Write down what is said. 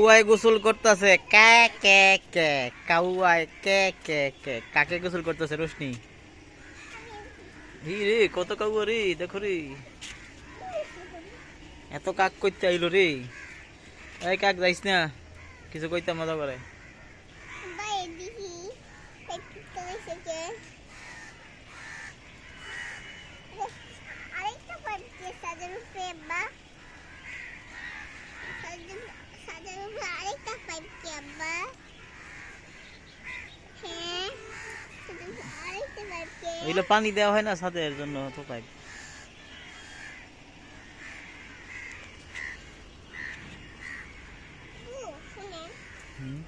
কাউয়ায় গোসল করতেছে। কে কে কে? কাউয়ায় কে কে কে? কাকে গোসল করতেছে রোশনি? হি রে, কত কাউয়া রে, দেখো রে। এত কাক করতে আইলো রে। এই কাক যাইস না, কিছু কইতে মজা করে। আব্বা। হ্যাঁ ওইগুলো পানি দেওয়া হয় না সাথে এর জন্য তো পাইপ হুম।